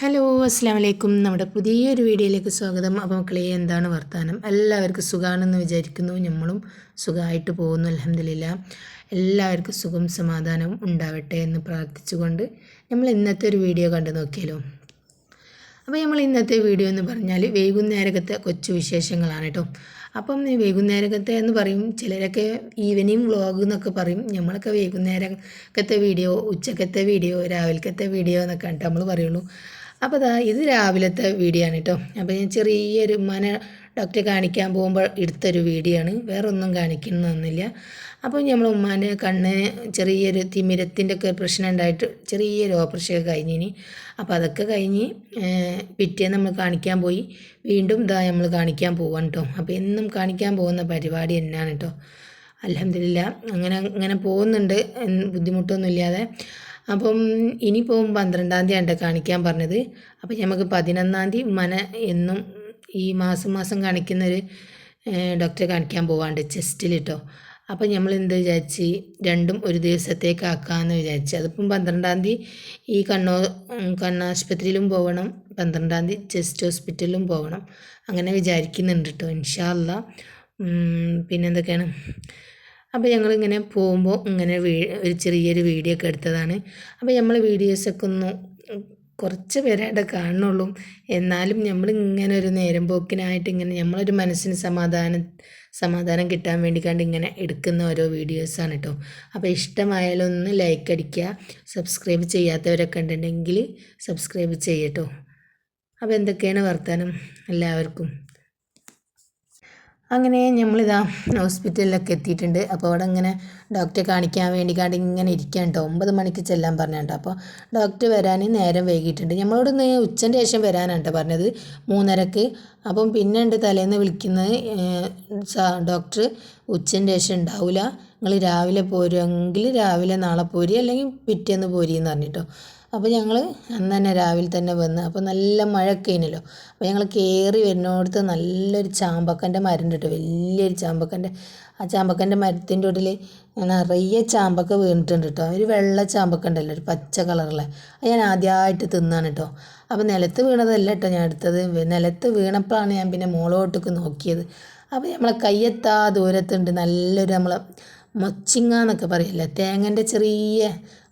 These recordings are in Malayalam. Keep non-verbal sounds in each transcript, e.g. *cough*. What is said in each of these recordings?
ഹലോ അസ്സാം വലൈക്കും നമ്മുടെ പുതിയൊരു വീഡിയോയിലേക്ക് സ്വാഗതം. അപ്പോൾ മക്കളെ എന്താണ് വർത്തമാനം എല്ലാവർക്കും സുഖമാണെന്ന് വിചാരിക്കുന്നു. നമ്മളും സുഖമായിട്ട് പോകുന്നു അലഹമില്ല എല്ലാവർക്കും സുഖം സമാധാനവും ഉണ്ടാവട്ടെ എന്ന് പ്രാർത്ഥിച്ചുകൊണ്ട് നമ്മൾ ഇന്നത്തെ ഒരു വീഡിയോ കണ്ടു നോക്കിയാലോ? അപ്പോൾ നമ്മൾ ഇന്നത്തെ വീഡിയോ എന്ന് പറഞ്ഞാൽ വൈകുന്നേരത്തെ കൊച്ചു വിശേഷങ്ങളാണ് കേട്ടോ. അപ്പം ഈ വൈകുന്നേരത്തെ എന്ന് പറയും ചിലരൊക്കെ ഈവനിങ് വ്ളോഗ് എന്നൊക്കെ പറയും. നമ്മളൊക്കെ വൈകുന്നേരത്തെ വീഡിയോ ഉച്ചക്കത്തെ വീഡിയോ രാവിലത്തെ വീഡിയോ എന്നൊക്കെ നമ്മൾ പറയുള്ളൂ. അപ്പോൾ ദാ ഇത് രാവിലത്തെ വീഡിയോ ആണ് കേട്ടോ അപ്പോൾ ഞാൻ ചെറിയൊരു മന ഡോക്ടറെ കാണിക്കാൻ പോകുമ്പോൾ എടുത്തൊരു വീഡിയോ ആണ്. വേറെ ഒന്നും കാണിക്കുന്നൊന്നുമില്ല അപ്പോൾ നമ്മൾ ഉമ്മാന്റെ കണ്ണ് ചെറിയൊരു തിമിരത്തിന്റെ ഒക്കെ പ്രശ്നം ഉണ്ടായിട്ട് ചെറിയൊരു ഓപ്പറേഷൻ കഴിഞ്ഞിനി അപ്പോൾ അതൊക്കെ കഴിഞ്ഞ് പിറ്റേന്ന് നമ്മൾ കാണിക്കാൻ പോയി. വീണ്ടും ഇതാ നമ്മൾ കാണിക്കാൻ പോവാണ് കേട്ടോ അപ്പോൾ എന്നും കാണിക്കാൻ പോകുന്ന പരിപാടി തന്നെയാണ് കേട്ടോ അലഹമില്ല അങ്ങനെ അങ്ങനെ പോകുന്നുണ്ട്. ബുദ്ധിമുട്ടൊന്നുമില്ലാതെ. അപ്പം ഇനിയിപ്പോൾ പന്ത്രണ്ടാം തീയതി കാണിക്കാൻ പറഞ്ഞത്. അപ്പം നമുക്ക് പതിനൊന്നാം തീയതി മന എന്നും ഈ മാസം മാസം കാണിക്കുന്നൊരു ഡോക്ടറെ കാണിക്കാൻ പോവാണ്ട് ചെസ്റ്റിൽ കേട്ടോ അപ്പം നമ്മൾ എന്ത് വിചാരിച്ച്? രണ്ടും ഒരു ദിവസത്തേക്ക് ആക്കാമെന്ന് വിചാരിച്ച്. അതിപ്പം പന്ത്രണ്ടാം തീയതി ഈ കണ്ണോ കണ്ണാശുപത്രിയിലും പോകണം പന്ത്രണ്ടാം തീയതി ചെസ്റ്റ് ഹോസ്പിറ്റലിലും പോകണം അങ്ങനെ വിചാരിക്കുന്നുണ്ട് കേട്ടോ ഇൻഷാല്ല പിന്നെന്തൊക്കെയാണ്? അപ്പോൾ ഞങ്ങളിങ്ങനെ പോകുമ്പോൾ ഇങ്ങനെ ഒരു ചെറിയൊരു വീഡിയോ ഒക്കെ എടുത്തതാണ്. അപ്പോൾ നമ്മൾ വീഡിയോസൊക്കെ ഒന്ന് കുറച്ച് പേരായിട്ട് കാണുന്നുള്ളൂ. എന്നാലും നമ്മൾ ഇങ്ങനെ ഒരു നേരം പോക്കിനായിട്ട് ഇങ്ങനെ നമ്മളൊരു മനസ്സിന് സമാധാനം സമാധാനം കിട്ടാൻ വേണ്ടി കണ്ട് ഇങ്ങനെ എടുക്കുന്ന ഓരോ വീഡിയോസാണ് കേട്ടോ അപ്പോൾ ഇഷ്ടമായാലും ഒന്ന് ലൈക്ക് അടിക്കുക. സബ്സ്ക്രൈബ് ചെയ്യാത്തവരൊക്കെ ഉണ്ടെങ്കിൽ സബ്സ്ക്രൈബ് ചെയ്യട്ടോ. അപ്പോൾ എന്തൊക്കെയാണ് വർത്തമാനം എല്ലാവർക്കും. അങ്ങനെ നമ്മളിതാ ഹോസ്പിറ്റലിലൊക്കെ എത്തിയിട്ടുണ്ട്. അപ്പോൾ അവിടെ ഇങ്ങനെ ഡോക്ടറെ കാണിക്കാൻ വേണ്ടി കാണ്ട് ഇങ്ങനെ ഇരിക്കാൻ കേട്ടോ ഒമ്പത് മണിക്ക് ചെല്ലാൻ പറഞ്ഞിട്ടോ അപ്പോൾ ഡോക്ടർ വരാൻ നേരം വൈകിയിട്ടുണ്ട്. നമ്മളോട് ഇന്ന് ഉച്ചന്റെ ശേഷം വരാനാണ് പറഞ്ഞത്. മൂന്നരക്ക്. അപ്പം പിന്നെ ഉണ്ട് തലേന്ന് വിളിക്കുന്നത് ഡോക്ടർ ഉച്ചന്റെ ശേഷം ഉണ്ടാവില്ല നിങ്ങൾ രാവിലെ പോരുമെങ്കിൽ രാവിലെ നാളെ പോരി. അല്ലെങ്കിൽ പിറ്റേന്ന് പോരി എന്ന് പറഞ്ഞിട്ടോ. അപ്പോൾ ഞങ്ങൾ അന്ന് തന്നെ രാവിലെ തന്നെ വന്ന് അപ്പോൾ നല്ല മഴയൊക്കെ ആയിരുന്നല്ലോ അപ്പോൾ ഞങ്ങൾ കയറി വരുന്നിടത്ത് നല്ലൊരു ചാമ്പക്കന്റെ മരം കേട്ടോ വലിയൊരു ചാമ്പക്കന്റെ. ആ ചാമ്പക്കന്റെ മരത്തിന്റെ ഉള്ളിൽ നിറയെ ചാമ്പക്ക വീണിട്ടുണ്ട് കേട്ടോ ഒരു വെള്ള ചാമ്പക്ക ഉണ്ടല്ലോ ഒരു പച്ച കളറുള്ള അത് ഞാൻ ആദ്യമായിട്ട് തിന്നാണ് കേട്ടോ അപ്പോൾ നിലത്ത് വീണതല്ല കേട്ടോ ഞാൻ എടുത്തത്. നിലത്ത് വീണപ്പോഴാണ് ഞാൻ പിന്നെ മോളോട്ടൊക്കെ നോക്കിയത്. അപ്പോൾ നമ്മളെ കയ്യെത്താ ദൂരത്തുണ്ട് നല്ലൊരു നമ്മളെ മൊച്ചിങ്ങ എന്നൊക്കെ പറയില്ല തേങ്ങന്റെ ചെറിയ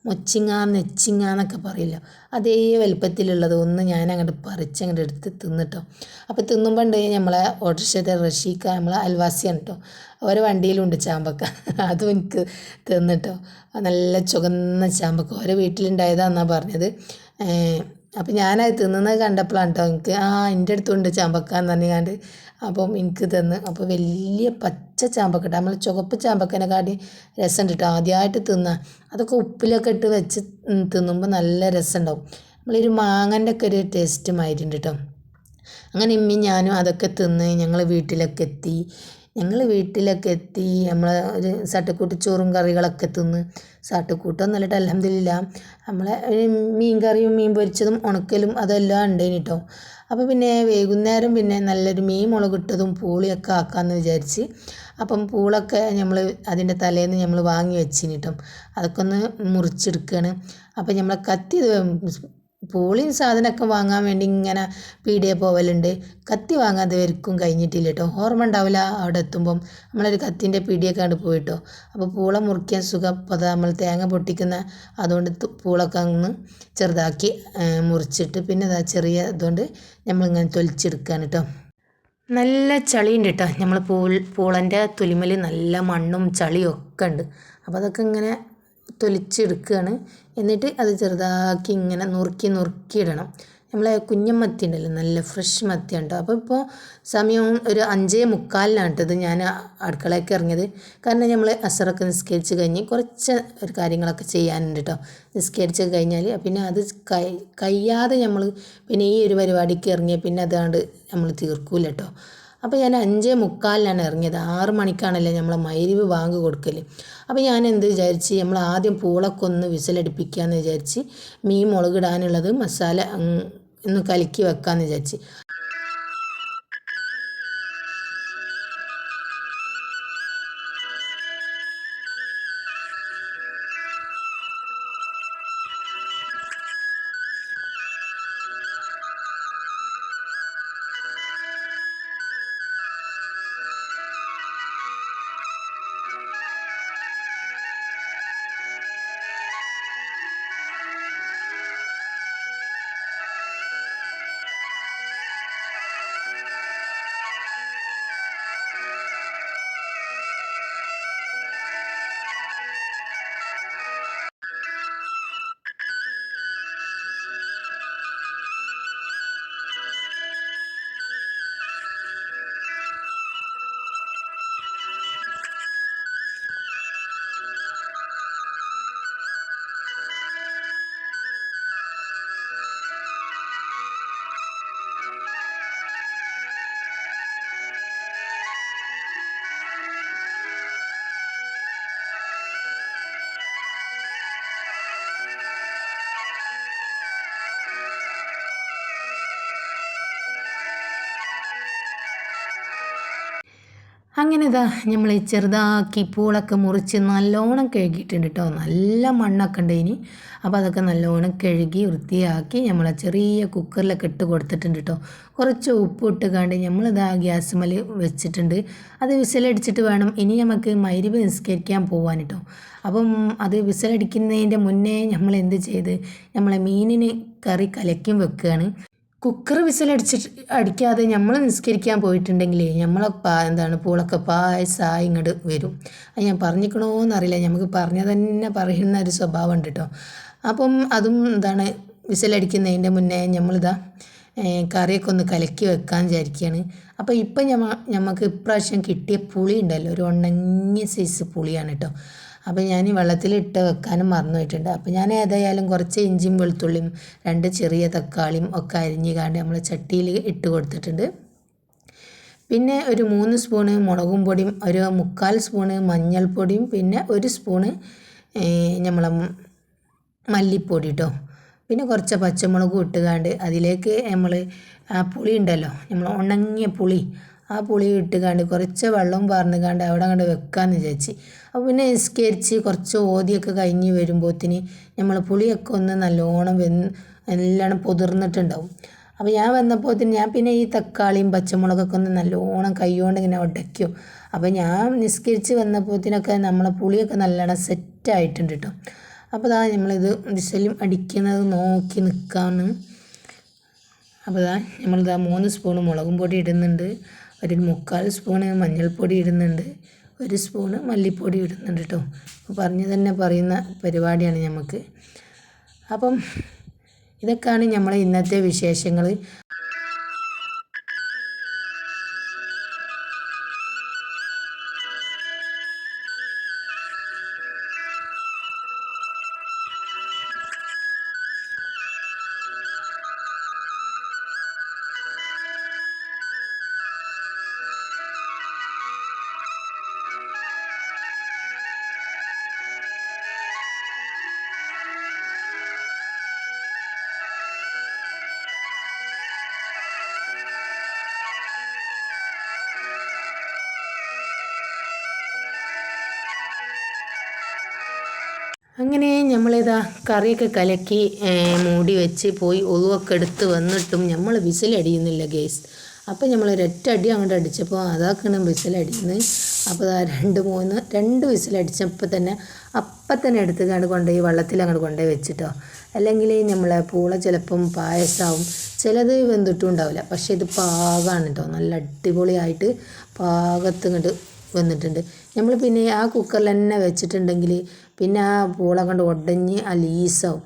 മൊച്ചിങ്ങ നെച്ചിങ്ങ എന്നൊക്കെ പറയില്ല. അതേ വലിപ്പത്തിലുള്ളത് ഒന്ന് ഞാൻ അങ്ങോട്ട് പറിച്ച് അങ്ങോട്ട് എടുത്ത് തിന്നിട്ടോ. അപ്പോൾ തിന്നുമ്പോൾ ഉണ്ട് നമ്മളെ ഓട്ടോറിക്ഷത്തെ റഷീക്ക നമ്മളെ അൽവാസിയാണ് കേട്ടോ ഓരോ വണ്ടിയിലുണ്ട് ചാമ്പക്ക. *laughs* അതും എനിക്ക് തിന്നിട്ടോ. നല്ല ചുവന്ന ചാമ്പക്ക. ഓരോ വീട്ടിലുണ്ടായതാണെന്നാണ് പറഞ്ഞത്? അപ്പം ഞാനത് തിന്നുന്നത് കണ്ടപ്പോഴാണ് കേട്ടോ എനിക്ക് ആ എന്റെ അടുത്തുണ്ട് ചാമ്പക്ക എന്ന് പറഞ്ഞാണ്ട് അപ്പം എനിക്ക് തന്ന് അപ്പോൾ വലിയ പച്ച ചാമ്പക്ക നമ്മൾ ചുവപ്പ് ചാമ്പക്കനെക്കാട്ടി രസമുണ്ട് കേട്ടോ ആദ്യമായിട്ട് തിന്നാൻ അതൊക്കെ ഉപ്പിലൊക്കെ ഇട്ട് വെച്ച് തിന്നുമ്പോൾ നല്ല രസമുണ്ടാവും നമ്മളൊരു മാങ്ങന്റെ ഒക്കെ ഒരു ടേസ്റ്റ് മായിട്ടുണ്ട് കേട്ടോ അങ്ങനെ ഇമ്മി ഞാനും അതൊക്കെ തിന്ന് ഞങ്ങൾ വീട്ടിലൊക്കെ എത്തി. ഞങ്ങൾ വീട്ടിലൊക്കെ എത്തി നമ്മൾ ഒരു സട്ടക്കൂട്ട് ചോറും കറികളൊക്കെ തിന്ന്. സട്ടക്കൂട്ടൊന്നുമല്ല അലഹമില്ല നമ്മളെ മീൻ കറിയും മീൻ പൊരിച്ചതും ഉണക്കലും അതെല്ലാം ഉണ്ടായിന് കേട്ടോ അപ്പോൾ പിന്നെ വൈകുന്നേരം പിന്നെ നല്ലൊരു മീൻ മുളകിട്ടതും പൂളിയൊക്കെ ആക്കാമെന്ന് വിചാരിച്ച് അപ്പം പൂളൊക്കെ നമ്മൾ അതിന്റെ തലേന്ന് നമ്മൾ വാങ്ങി വെച്ചിന് കേട്ടോ അതൊക്കെ ഒന്ന് മുറിച്ചെടുക്കുകയാണ് അപ്പം നമ്മളെ കത്തി പൂളിയും സാധനമൊക്കെ വാങ്ങാൻ വേണ്ടി ഇങ്ങനെ പീടിയെ പോവലുണ്ട്. കത്തി വാങ്ങാതെ വരിക്കും കഴിഞ്ഞിട്ടില്ല കേട്ടോ ഓർമ്മ ഉണ്ടാവില്ല അവിടെ എത്തുമ്പം. നമ്മളൊരു കത്തിന്റെ പീടിയൊക്കെ കണ്ട് പോയിട്ടോ അപ്പോൾ പൂള മുറിക്കാൻ സുഖം. അപ്പോൾ നമ്മൾ തേങ്ങ പൊട്ടിക്കുന്ന അതുകൊണ്ട് പൂളൊക്കെ അങ്ങ് ചെറുതാക്കി മുറിച്ചിട്ട് പിന്നെ അതാ ചെറിയ ഇതുകൊണ്ട് നമ്മളിങ്ങനെ തൊലിച്ചെടുക്കുകയാണ് കേട്ടോ നല്ല ചളിയുണ്ട് കേട്ടോ നമ്മൾ പൂൾ പൂളന്റെ തുലിമൽ നല്ല മണ്ണും ചളിയും ഒക്കെ ഉണ്ട്. അപ്പോൾ അതൊക്കെ ഇങ്ങനെ തൊലിച്ചെടുക്കുകയാണ് എന്നിട്ട് അത് ചെറുതാക്കി ഇങ്ങനെ നുറുക്കി നുറുക്കി ഇടണം. നമ്മളെ കുഞ്ഞൻ മത്തി ഉണ്ടല്ലോ നല്ല ഫ്രഷ് മത്തി ഉണ്ടോ? അപ്പോൾ ഇപ്പോൾ സമയം ഒരു അഞ്ചേ മുക്കാലിനാണ് കേട്ടത് ഞാൻ അടുക്കളയൊക്കെ ഇറങ്ങിയത്. കാരണം നമ്മൾ അസറൊക്കെ നിസ്കരിച്ച് കഴിഞ്ഞ് കുറച്ച് ഒരു കാര്യങ്ങളൊക്കെ ചെയ്യാനുണ്ട് കേട്ടോ നിസ്കരിച്ച് കഴിഞ്ഞാൽ പിന്നെ അത് കൈ കഴിയാതെ നമ്മൾ പിന്നെ ഈ ഒരു പരിപാടിക്ക് ഇറങ്ങിയ പിന്നെ അതാണ്ട് നമ്മൾ തീർക്കൂല കേട്ടോ അപ്പോൾ ഞാൻ അഞ്ചേ മുക്കാലിനാണ് ഇറങ്ങിയത്. ആറ് മണിക്കാണല്ലേ നമ്മൾ മൈരിവ് വാങ്ങ് കൊടുക്കൽ അപ്പോൾ ഞാൻ എന്ത് വിചാരിച്ച് നമ്മൾ ആദ്യം പൂളക്കൊന്ന് ഒന്ന് വിസിലടിപ്പിക്കാമെന്ന് വിചാരിച്ച് മീൻ മുളകിടാനുള്ളത് മസാല ഒന്ന് കലക്കി വെക്കാമെന്ന് വിചാരിച്ച്. അങ്ങനെ ഇതാ നമ്മൾ ചെറുതാക്കി പൂളൊക്കെ മുറിച്ച് നല്ലോണം കഴുകിയിട്ടുണ്ട് കേട്ടോ നല്ല മണ്ണൊക്കെ ഉണ്ട് ഇനി. അപ്പോൾ അതൊക്കെ നല്ലോണം കഴുകി വൃത്തിയാക്കി നമ്മൾ ചെറിയ കുക്കറിലൊക്കെ ഇട്ട് കൊടുത്തിട്ടുണ്ട് കേട്ടോ കുറച്ച് ഉപ്പ് ഇട്ട് കണ്ട് നമ്മളിതാ ഗ്യാസ് മല വെച്ചിട്ടുണ്ട്. അത് വിസിലടിച്ചിട്ട് വേണം ഇനി നമുക്ക് മരുവ് നിസ്കരിക്കാൻ പോകാൻ കേട്ടോ അപ്പം അത് വിസിലടിക്കുന്നതിന്റെ മുന്നേ നമ്മൾ എന്ത് ചെയ്ത് നമ്മളെ മീനിന് കറി കലക്കും വെക്കുകയാണ് കുക്കർ വിസിലടിച്ച് അടിക്കാതെ നമ്മൾ നിസ്കരിക്കാൻ പോയിട്ടുണ്ടെങ്കിൽ നമ്മളെ പാ എന്താണ് പൂളൊക്കെ പായസമായി ഇങ്ങോട്ട് വരും. അത് ഞാൻ പറഞ്ഞിക്കണോന്നറിയില്ല നമുക്ക് പറഞ്ഞ തന്നെ പറയുന്ന ഒരു സ്വഭാവം ഉണ്ട് കേട്ടോ അപ്പം അതും എന്താണ് വിസിലടിക്കുന്നതിന്റെ മുന്നേ നമ്മളിതാ കറിയൊക്കെ ഒന്ന് കലക്കി വെക്കാൻ വിചാരിക്കുകയാണ് അപ്പോൾ ഇപ്പം ഞമ്മ നമുക്ക് ഇപ്രാവശ്യം കിട്ടിയ പുളി ഉണ്ടല്ലോ ഒരു ഉണങ്ങിയ സൈസ് പുളിയാണ് കേട്ടോ അപ്പോൾ ഞാൻ വെള്ളത്തിൽ ഇട്ട് വെക്കാനും മറന്നു പോയിട്ടുണ്ട്. അപ്പോൾ ഞാൻ ഏതായാലും കുറച്ച് ഇഞ്ചിയും വെളുത്തുള്ളിയും രണ്ട് ചെറിയ തക്കാളിയും ഒക്കെ അരിഞ്ഞ് കാണ്ട് നമ്മൾ ചട്ടിയിൽ ഇട്ട് കൊടുത്തിട്ടുണ്ട്. പിന്നെ ഒരു മൂന്ന് സ്പൂണ് മുളകും പൊടിയും ഒരു മുക്കാൽ സ്പൂണ് മഞ്ഞൾപ്പൊടിയും പിന്നെ ഒരു സ്പൂണ് നമ്മളെ മല്ലിപ്പൊടി കേട്ടോ പിന്നെ കുറച്ച് പച്ചമുളകും ഇട്ടുകാണ്ട് അതിലേക്ക് നമ്മൾ ആ പുളി ഉണ്ടല്ലോ നമ്മൾ ഉണങ്ങിയ പുളി ആ പുളി ഇട്ടുകാണ്ട് കുറച്ച് വെള്ളം പാർന്നുകാണ്ട് അവിടെ അങ്ങോട്ട് വെക്കാമെന്ന് വിചാരിച്ച്. അപ്പോൾ പിന്നെ നിസ്കരിച്ച് കുറച്ച് ഓതിയൊക്കെ കഴിഞ്ഞ് വരുമ്പോഴത്തേന് നമ്മൾ പുളിയൊക്കെ ഒന്ന് നല്ലോണം വെന്ന് നല്ലോണം പൊതിർന്നിട്ടുണ്ടാവും. അപ്പോൾ ഞാൻ വന്നപ്പോഴത്തേന് ഞാൻ പിന്നെ ഈ തക്കാളിയും പച്ചമുളകൊക്കെ ഒന്ന് നല്ലോണം കൈകൊണ്ട് ഇങ്ങനെ ഉടയ്ക്കും അപ്പോൾ ഞാൻ നിസ്കരിച്ച് വന്നപ്പോഴത്തേനൊക്കെ നമ്മളെ പുളിയൊക്കെ നല്ലോണം സെറ്റായിട്ടുണ്ട് കേട്ടോ അപ്പോൾ ഇതാ നമ്മളിത് വിശലും അടിക്കുന്നത് നോക്കി നിൽക്കാമെന്ന് അപ്പോൾ ഇതാ നമ്മളിതാ മൂന്ന് സ്പൂൺ മുളകും പൊടി ഇടുന്നുണ്ട്. ഒരു മുക്കാൽ സ്പൂണ് മഞ്ഞൾപ്പൊടി ഇടുന്നുണ്ട് ഒരു സ്പൂണ് മല്ലിപ്പൊടി ഇടുന്നുണ്ട് കേട്ടോ പറഞ്ഞു തന്നെ പറയുന്ന പരിപാടിയാണ് നമുക്ക് അപ്പം ഇതൊക്കെയാണ് നമ്മളെ ഇന്നത്തെ വിശേഷങ്ങൾ അങ്ങനെ നമ്മളിതാ കറിയൊക്കെ കലക്കി മൂടി വെച്ച് പോയി ഒതുവൊക്കെ എടുത്ത് വന്നിട്ടും നമ്മൾ വിസിലടിയുന്നില്ല ഗേസ് അപ്പോൾ നമ്മൾ ഒരൊറ്റ അടി അങ്ങോട്ട് അടിച്ചപ്പോൾ അതാക്കണം വിസിലടിയുന്നത് അപ്പോൾ ആ രണ്ട് മൂന്ന് രണ്ട് വിസിലടിച്ചപ്പോൾ തന്നെ അപ്പം തന്നെ എടുത്ത് കണ്ട് കൊണ്ടുപോയി വെള്ളത്തിൽ അങ്ങോട്ട് കൊണ്ടുപോയി വെച്ചിട്ടോ. അല്ലെങ്കിൽ നമ്മളെ പൂള ചിലപ്പം പായസമാവും ചിലത് വെന്തിട്ടും ഉണ്ടാവില്ല. പക്ഷേ ഇത് പാകമാണ് കേട്ടോ നല്ല അടിപൊളിയായിട്ട് പാകത്ത് ഇങ്ങോട്ട് വന്നിട്ടുണ്ട്. നമ്മൾ പിന്നെ ആ കുക്കറിൽ തന്നെ വെച്ചിട്ടുണ്ടെങ്കിൽ പിന്നെ ആ പൂള കൊണ്ട് ഒടഞ്ഞ് ആ ലീസാവും.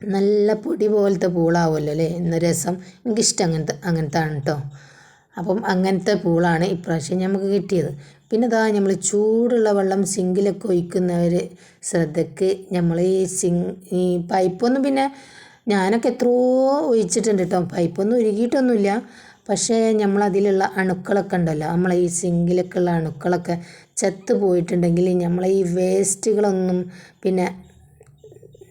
നല്ല പൊടി പോലത്തെ പൂളാവുമല്ലോ അല്ലേ? എന്ന രസം. എനിക്കിഷ്ടം അങ്ങനത്തെ അങ്ങനത്തെ ആണ് കേട്ടോ. അപ്പം അങ്ങനത്തെ പൂളാണ് ഇപ്രാവശ്യം നമുക്ക് കിട്ടിയത്. പിന്നെ ഇതാ നമ്മൾ ചൂടുള്ള വെള്ളം സിങ്കിലൊക്കെ ഒഴിക്കുന്നവർ ശ്രദ്ധയ്ക്ക് നമ്മൾ ഈ സിങ് ഈ പൈപ്പൊന്നും പിന്നെ ഞാനൊക്കെ എത്രയോ ഒഴിച്ചിട്ടുണ്ട് കേട്ടോ. പൈപ്പൊന്നും ഉരുകിയിട്ടൊന്നുമില്ല. പക്ഷേ നമ്മളതിലുള്ള അണുക്കളൊക്കെ ഉണ്ടല്ലോ നമ്മളെ ഈ സിങ്കിലൊക്കെ ഉള്ള അണുക്കളൊക്കെ ചത്തു പോയിട്ടുണ്ടെങ്കിൽ നമ്മളെ ഈ വേസ്റ്റുകളൊന്നും പിന്നെ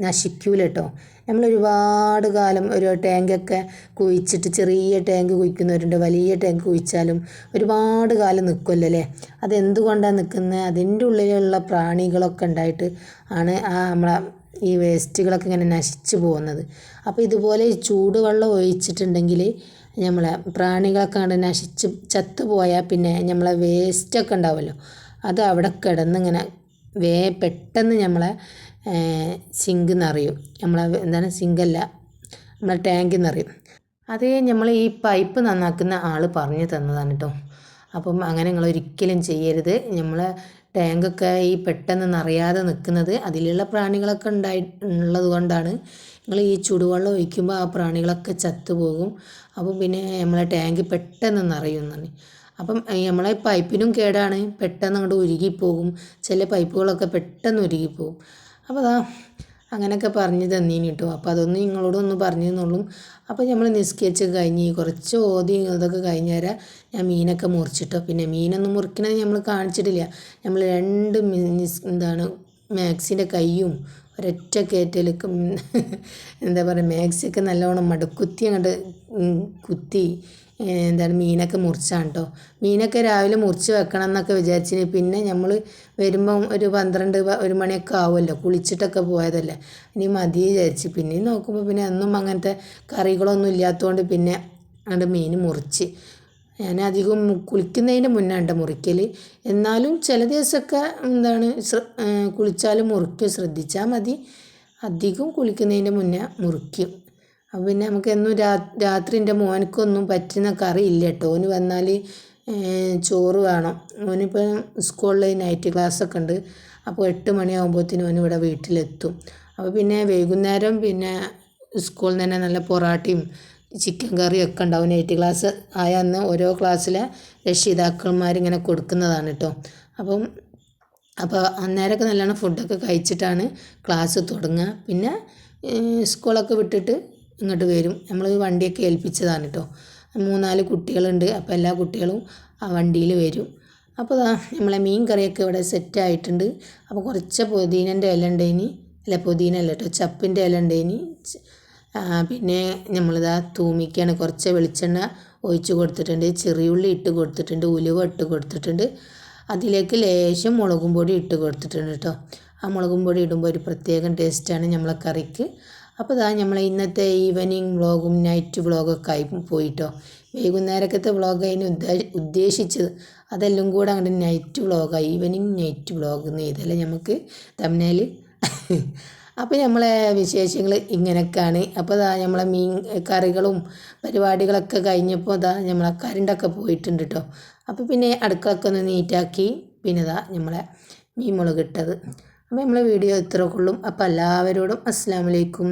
നശിക്കൂല കേട്ടോ നമ്മൾ ഒരുപാട് കാലം ഒരു ടാങ്കൊക്കെ കുഴിച്ചിട്ട് ചെറിയ ടാങ്ക് കുഴിക്കുന്നവരുണ്ട്. വലിയ ടാങ്ക് കുഴിച്ചാലും ഒരുപാട് കാലം നിൽക്കുമല്ലോ അല്ലേ അതെന്തുകൊണ്ടാണ് നിൽക്കുന്നത് അതിന്റെ ഉള്ളിലുള്ള പ്രാണികളൊക്കെ ഉണ്ടായിട്ട് ആണ് ആ നമ്മളെ ഈ വേസ്റ്റുകളൊക്കെ ഇങ്ങനെ നശിച്ചു പോകുന്നത്. അപ്പോൾ ഇതുപോലെ ചൂടുവെള്ളം ഒഴിച്ചിട്ടുണ്ടെങ്കിൽ നമ്മളെ പ്രാണികളൊക്കെ കണ്ട് നശിച്ച് ചത്തുപോയാൽ പിന്നെ നമ്മളെ വേസ്റ്റൊക്കെ ഉണ്ടാവുമല്ലോ അത് അവിടെ കിടന്നിങ്ങനെ വേ പെട്ടെന്ന് നമ്മളെ സിങ്ക് നിറയും. നമ്മളെ എന്താണ് സിങ്കല്ല നമ്മളെ ടാങ്ക് നിറയും. അതേ നമ്മൾ ഈ പൈപ്പ് നന്നാക്കുന്ന ആൾ പറഞ്ഞു തന്നതാണ് കേട്ടോ അപ്പം അങ്ങനെ നിങ്ങൾ ഒരിക്കലും ചെയ്യരുത് നമ്മൾ ടാങ്കൊക്കെ ഈ പെട്ടെന്ന് നിറയാതെ നിൽക്കുന്നത് അതിലുള്ള പ്രാണികളൊക്കെ ഉണ്ടായി ഉള്ളത് കൊണ്ടാണ്. നിങ്ങൾ ഈ ചൂടുവെള്ളം ഒഴിക്കുമ്പോൾ ആ പ്രാണികളൊക്കെ ചത്തുപോകും. അപ്പം പിന്നെ നമ്മളെ ടാങ്ക് പെട്ടെന്ന് നിറയുന്നതാണ്. അപ്പം നമ്മളെ പൈപ്പിനും കേടാണ്. പെട്ടെന്ന് അങ്ങോട്ട് ഉരുകിപ്പോകും. ചില പൈപ്പുകളൊക്കെ പെട്ടെന്ന് ഉരുകിപ്പോകും. അപ്പോൾ അതാ അങ്ങനെയൊക്കെ പറഞ്ഞു തന്നീന് കേട്ടോ. അപ്പോൾ അതൊന്നും നിങ്ങളോടൊന്ന് പറഞ്ഞു തന്നുള്ളൂ അപ്പോൾ നമ്മൾ നിസ്കരിച്ച് കഴിഞ്ഞ് കുറച്ച് ഓതി ഇതൊക്കെ കഴിഞ്ഞ് തരാം ഞാൻ മീനൊക്കെ മുറിച്ചിട്ടോ. പിന്നെ മീനൊന്നും മുറിക്കണത് നമ്മൾ കാണിച്ചിട്ടില്ല. നമ്മൾ രണ്ട് എന്താണ് മാക്സിന്റെ കൈയും ഒരൊറ്റ കയറ്റൽ എന്താ പറയുക മാക്സിയൊക്കെ നല്ലോണം മടുക്കുത്തി അങ്ങോട്ട് കുത്തി എന്താണ് മീനൊക്കെ മുറിച്ചാണ് കേട്ടോ മീനൊക്കെ രാവിലെ മുറിച്ച് വെക്കണം എന്നൊക്കെ വിചാരിച്ചിന്. പിന്നെ നമ്മൾ വരുമ്പം ഒരു പന്ത്രണ്ട് ഒരു മണിയൊക്കെ ആവുമല്ലോ കുളിച്ചിട്ടൊക്കെ പോയതല്ലേ. ഇനി മതി വിചാരിച്ച്. പിന്നെയും നോക്കുമ്പോൾ പിന്നെ ഒന്നും അങ്ങനത്തെ കറികളൊന്നും ഇല്ലാത്തതുകൊണ്ട് പിന്നെ അങ്ങോട്ട് മീൻ മുറിച്ച് ഞാൻ അധികം കുളിക്കുന്നതിന്റെ മുന്നേ ഉണ്ട് മുറിക്കൽ എന്നാലും ചില ദിവസമൊക്കെ എന്താണ് കുളിച്ചാലും മുറിക്കും ശ്രദ്ധിച്ചാൽ മതി. അധികം കുളിക്കുന്നതിന്റെ മുന്നേ മുറിക്കും. അപ്പോൾ പിന്നെ നമുക്ക് എന്നും രാത്രി എന്റെ മോനക്കൊന്നും പറ്റുന്ന കറി ഇല്ല കേട്ടോ ഓന് വന്നാൽ ചോറ് വേണം. ഓനിപ്പോൾ സ്കൂളിൽ നൈറ്റ് ക്ലാസ്സൊക്കെ ഉണ്ട്. അപ്പോൾ എട്ട് മണിയാകുമ്പോഴത്തേനും ഓൻ ഇവിടെ വീട്ടിലെത്തും. അപ്പോൾ പിന്നെ വൈകുന്നേരം പിന്നെ സ്കൂളിൽ നിന്ന് തന്നെ നല്ല പൊറാട്ടയും ചിക്കൻ കറിയൊക്കെ ഉണ്ടാവും. നൈറ്റ് ക്ലാസ് ആയ അന്ന് ഓരോ ക്ലാസ്സിലെ രക്ഷിതാക്കന്മാരിങ്ങനെ കൊടുക്കുന്നതാണ് കേട്ടോ അപ്പം അപ്പോൾ അന്നേരമൊക്കെ നല്ലോണം ഫുഡൊക്കെ കഴിച്ചിട്ടാണ് ക്ലാസ് തുടങ്ങുക. പിന്നെ സ്കൂളൊക്കെ വിട്ടിട്ട് ഇങ്ങോട്ട് വരും. നമ്മൾ വണ്ടിയൊക്കെ ഏൽപ്പിച്ചതാണ് കേട്ടോ മൂന്നാൽ കുട്ടികളുണ്ട്. അപ്പോൾ എല്ലാ കുട്ടികളും ആ വണ്ടിയിൽ വരും. അപ്പോൾ നമ്മളെ മീൻ കറിയൊക്കെ ഇവിടെ സെറ്റ് ആയിട്ടുണ്ട്. അപ്പോൾ കുറച്ച് പുതിനന്റെ ഇല ഉണ്ടേനി അല്ല പുതിന അല്ല കേട്ടോ ചപ്പിന്റെ ഇല ഉണ്ടേനി പിന്നെ നമ്മളിതാ തൂമിക്കാണ്. കുറച്ച് വെളിച്ചെണ്ണ ഒഴിച്ച് കൊടുത്തിട്ടുണ്ട്. ചെറിയുള്ളി ഇട്ട് കൊടുത്തിട്ടുണ്ട്. ഉലുവ ഇട്ട് കൊടുത്തിട്ടുണ്ട്. അതിലേക്ക് ലേശം മുളകും പൊടി ഇട്ട് കൊടുത്തിട്ടുണ്ട് കേട്ടോ ആ മുളകും പൊടി ഇടുമ്പോൾ ഒരു പ്രത്യേകം ടേസ്റ്റാണ് നമ്മളെ കറിക്ക്. അപ്പോൾ ഇതാ നമ്മളെ ഇന്നത്തെ ഈവനിങ് വ്ളോഗും നൈറ്റ് വ്ളോഗൊക്കെ ആയി പോയിട്ടോ വൈകുന്നേരക്കത്തെ വ്ളോഗ് അതിന് ഉദ്ദേശിച്ചത് അതെല്ലാം കൂടെ അങ്ങോട്ട് നൈറ്റ് വ്ളോഗായി ഈവനിങ് നൈറ്റ് വ്ളോഗ് എന്ന് ചെയ്തല്ലേ നമുക്ക് തമ്മിൽ *laughs* അപ്പോൾ നമ്മളെ വിശേഷങ്ങൾ ഇങ്ങനെയൊക്കെയാണ്. അപ്പോൾ ഇതാ നമ്മളെ മീൻ കറികളും പരിപാടികളൊക്കെ കഴിഞ്ഞപ്പോൾ ഇതാ നമ്മളെ കരണ്ടൊക്കെ പോയിട്ടുണ്ട് കേട്ടോ അപ്പോൾ പിന്നെ അടുക്കളൊക്കെ ഒന്ന് നീറ്റാക്കി പിന്നെ ഇതാ നമ്മളെ മീൻ മുളക് ഇട്ടത്. അപ്പോൾ നമ്മളെ വീഡിയോ ഇത്രയൊക്കെ ഉള്ളൂ. അപ്പോൾ എല്ലാവരോടും അസ്സാം വലൈക്കും